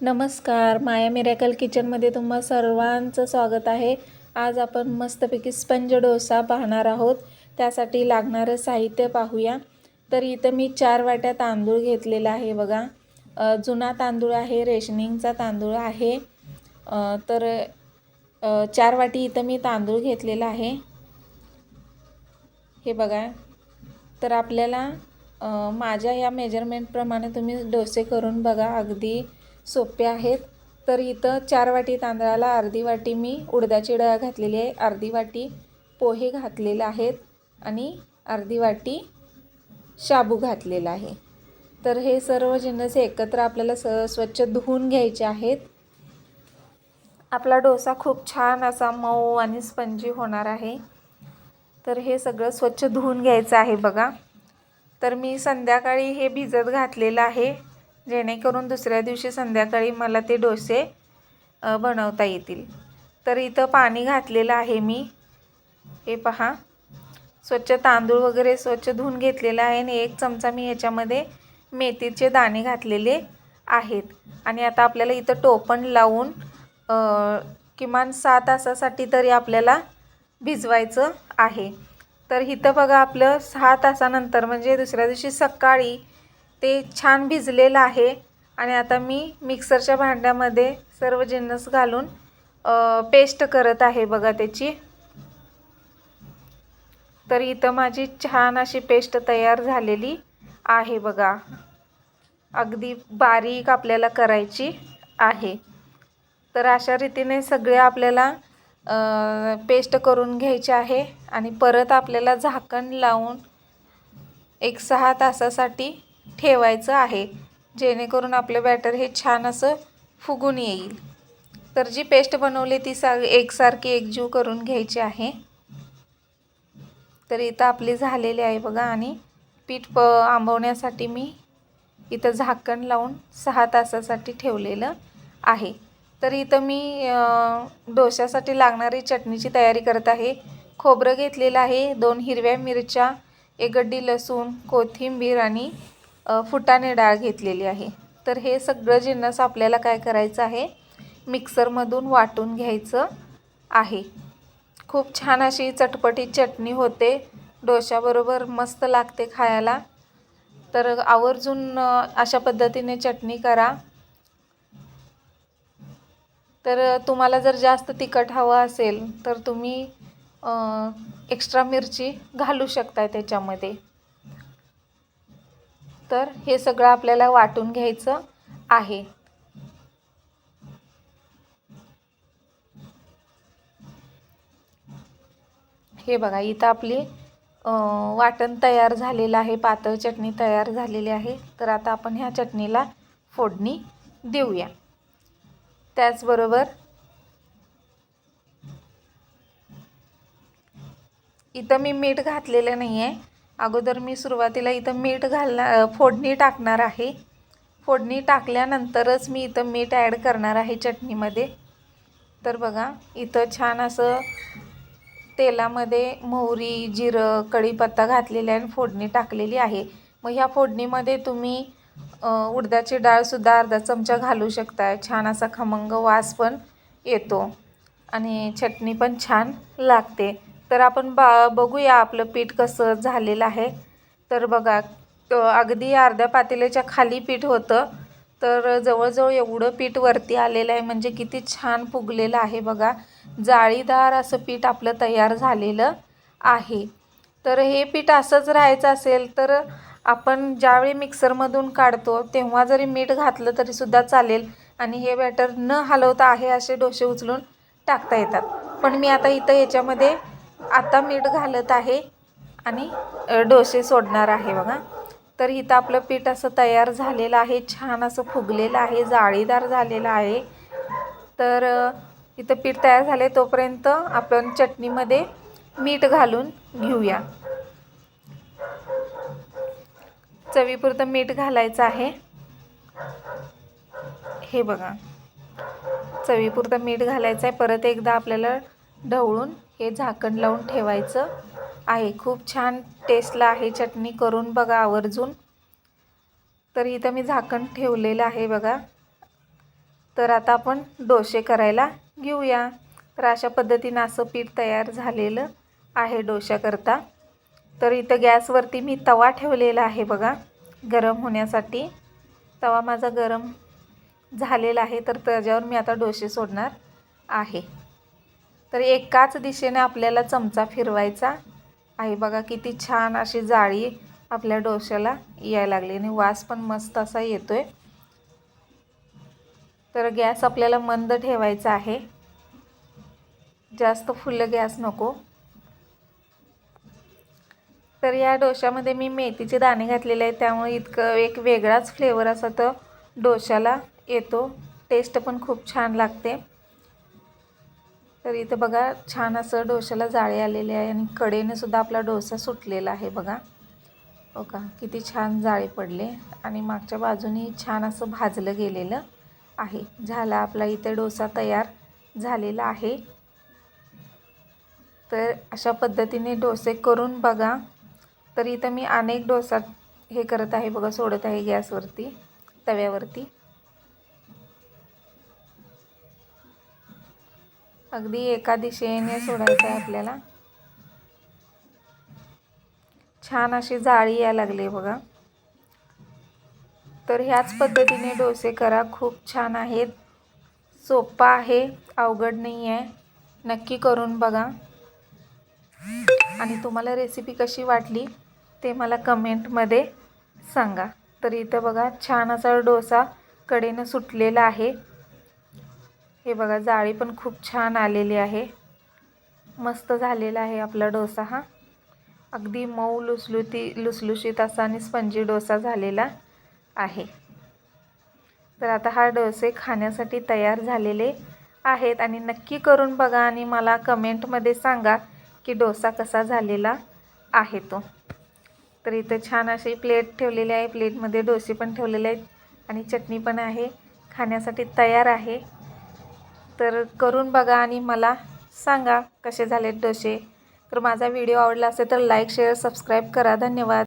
नमस्कार माया मिरॅकल किचनमध्ये तुम्हा सर्वांचं स्वागत आहे. आज आपण मस्तपैकी स्पंज डोसा पाहणार आहोत. त्यासाठी लागणारं साहित्य पाहूया. तर इथं मी चार वाट्या तांदूळ घेतलेला आहे बघा. जुना तांदूळ आहे रेशनिंगचा तांदूळ आहे. तर चार वाटी इथं मी तांदूळ घेतलेला आहे. हे बघा. तर आपल्याला माझ्या या मेजरमेंटप्रमाणे तुम्ही डोसे करून बघा अगदी. सोपे आहेत. तर इथं चार वाटी तांदळाला अर्धी वाटी मी उडदाची डाळ घातलेली आहे. अर्धी वाटी पोहे घातलेले आहेत आणि अर्धी वाटी शाबू घातलेला आहे. तर हे सर्व जिन्नस एकत्र आपल्याला स स्वच्छ धुवून घ्यायचे आहेत. आपला डोसा खूप छान असा मऊ आणि स्पंजी होणार आहे. तर हे सगळं स्वच्छ धुवून घ्यायचं आहे बघा. तर मी संध्याकाळी हे भिजत घातलेलं आहे. जेणेकरून दुसऱ्या दिवशी संध्याकाळी मला ते डोसे बनवता येतील. तर इथं पाणी घातलेलं आहे मी. हे पहा. स्वच्छ तांदूळ वगैरे स्वच्छ धुवून घेतलेलं आहे आणि एक चमचा मी याच्यामध्ये मेथीचे दाणे घातलेले आहेत. आणि आता आपल्याला इथं टोपण लावून किमान सात तासासाठी तरी आपल्याला भिजवायचं आहे. तर इथं बघा आपलं सहा तासानंतर म्हणजे दुसऱ्या दिवशी सकाळी ते छान भिजलेलं आहे. आणि आता मी मिक्सरच्या भांड्यामध्ये सर्व जिन्नस घालून पेस्ट करत आहे बघा त्याची. तर इथं माझी छान अशी पेस्ट तयार झालेली आहे बघा. अगदी बारीक आपल्याला करायची आहे. तर अशा रीतीने सगळे आपल्याला पेस्ट करून घ्यायचे आहे. आणि परत आपल्याला झाकण लावून एक सहा तासासाठी ठेवायचं आहे. जेणेकरून आपलं बॅटर हे छान असं फुगून येईल. तर जी पेस्ट बनवली ती सा एकसारखी एकजीव करून घ्यायची आहे. तर इथं आपली झालेली आहे बघा आणि पीठ प आंबवण्यासाठी मी इथं झाकण लावून सहा तासासाठी ठेवलेलं आहे. तर इथं मी डोशासाठी डोश्यासाठी लागणारी चटणीची तयारी करत आहे. खोबरं घेतलेलं आहे दोन हिरव्या मिरच्या एक गड्डी लसूण कोथिंबीर आणि फुटाणे डाळ घेतलेली आहे. तर हे सगळं जिन्नस आपल्याला काय करायचं आहे? मिक्सरमधून वाटून घ्यायचं आहे. खूप छान अशी चटपटीत चटणी होते. डोश्याबरोबर मस्त लागते खायला. तर आवर्जून अशा पद्धतीने चटणी करा. तर तुम्हाला जर जास्त तिखट हवं असेल तर तुम्ही एक्स्ट्रा मिरची घालू शकताय त्याच्यामध्ये. तर हे सगळं आपल्याला वाटून घ्यायचं आहे. हे बघा इथं आपली वाटण तयार झालेलं आहे पातळ चटणी तयार झालेली आहे. तर आता आपण ह्या चटणीला फोडणी देऊया. त्याचबरोबर इथं मी मीठ घातलेलं नाही आहे अगोदर मी सुरुवातीला इथं मीठ घालणार फोडणी टाकणार आहे. फोडणी टाकल्यानंतरच मी इथं मीठ ॲड करणार आहे चटणीमध्ये. तर बघा इथं छान असं तेलामध्ये मोहरी जिरं कढीपत्ता घातलेला आहे आणि फोडणी टाकलेली आहे. मग ह्या फोडणीमध्ये तुम्ही उडदाची डाळसुद्धा अर्धा चमचा घालू शकता छान असा खमंग वास पण येतो. आणि चटणी पण छान लागते. तर आपण बा बघूया आपलं पीठ कसं झालेलं आहे. तर बघा अगदी अर्ध्या पातेल्याच्या खाली पीठ होतं. तर जवळजवळ एवढं पीठ वरती आलेलं आहे म्हणजे किती छान फुगलेलं आहे बघा. जाळीदार असं पीठ आपलं तयार झालेलं आहे. तर हे पीठ असंच राहायचं असेल तर आपण ज्यावेळी मिक्सरमधून काढतो तेव्हा जरी मीठ घातलं तरीसुद्धा चालेल. आणि हे बॅटर न हलवता आहे असे डोसे उचलून टाकता येतात. पण मी आता इथं याच्यामध्ये आता मीठ घालत आहे आणि डोसे सोडणार आहे बघा. तर इथं आपलं पीठ असं तयार झालेलं आहे छान असं फुगलेलं आहे जाळीदार झालेलं आहे. तर इथं पीठ तयार झाले तोपर्यंत आपण चटणीमध्ये मीठ घालून घेऊया. चवीपुरतं मीठ घालायचं आहे. हे बघा. चवीपुरतं मीठ घालायचं आहे परत एकदा आपल्याला ढवळून हे झाकण लावून ठेवायचं आहे. खूप छान टेस्टला आहे. चटणी करून बघा आवर्जून. तर इथं मी झाकण ठेवलेलं आहे बघा. तर आता आपण डोसे करायला घेऊया. तर अशा पद्धतीनं असं पीठ तयार झालेलं आहे डोश्याकरता. तर इथं गॅसवरती मी तवा ठेवलेला आहे बघा. गरम होण्यासाठी. तवा माझा गरम झालेला आहे. तर त्याच्यावर मी आता डोसे सोडणार आहे. तर एकाच दिशेने आपल्याला चमचा फिरवायचा. आहे बघा किती छान अशी जाळी आपल्या डोश्याला यायला लागली आणि वास पण मस्त असा येतो आहे तर गॅस आपल्याला मंद ठेवायचा आहे. जास्त फुल गॅस नको. तर या डोश्यामध्ये मी मेथीचे दाणे घातलेले आहेत त्यामुळे इतकं एक वेगळाच फ्लेवर असा तर डोश्याला येतो. टेस्ट पण खूप छान लागते. तर इथं बघा छान असं डोशाला जाळे आलेले आहे आणि कडेने सुद्धा आपला डोसा सुटलेला आहे बघा. हो का? किती छान जाळे पडले. आणि मागच्या बाजूने छान असं भाजलं गेलेलं आहे. झाला आपला इथे डोसा तयार झालेला आहे. तर अशा पद्धतीने डोसे करून बघा. तर इथं मी अनेक डोसा हे करत आहे बघा सोडत आहे गॅसवरती तव्यावरती. अगदी एका दिशेने सोडायचं आहे आपल्याला. छान अशी जाळी या लागली बघा. तर ह्याच पद्धतीने डोसे करा. खूप छान आहेत. सोपा आहे. अवघड नाही आहे नक्की करून बघा. आणि तुम्हाला रेसिपी कशी वाटली ते मला कमेंटमध्ये सांगा. तर इथं बघा छान असा डोसा कडेनं सुटलेला आहे. हे बघा जाळी पण खूप छान आलेली आहे. मस्त झालेला आहे आपला डोसा हा. अगदी मऊ लुसलुती लुसलुशीत असा आणि स्पंजी डोसा झालेला आहे. तर आता हा डोसे खाण्यासाठी तयार झालेले आहेत आणि नक्की करून बघा आणि मला कमेंटमध्ये सांगा की डोसा कसा झालेला आहे तो. तर इथं छान अशी प्लेट ठेवलेली आहे. प्लेटमध्ये डोसे पण ठेवलेले आहेत आणि चटणी पण आहे. खाण्यासाठी तयार आहे. तर करून बघा आणि मला सांगा कसे झालेत डोसे. तर माझा व्हिडिओ आवडला असेल तर लाईक शेअर सबस्क्राईब करा. धन्यवाद.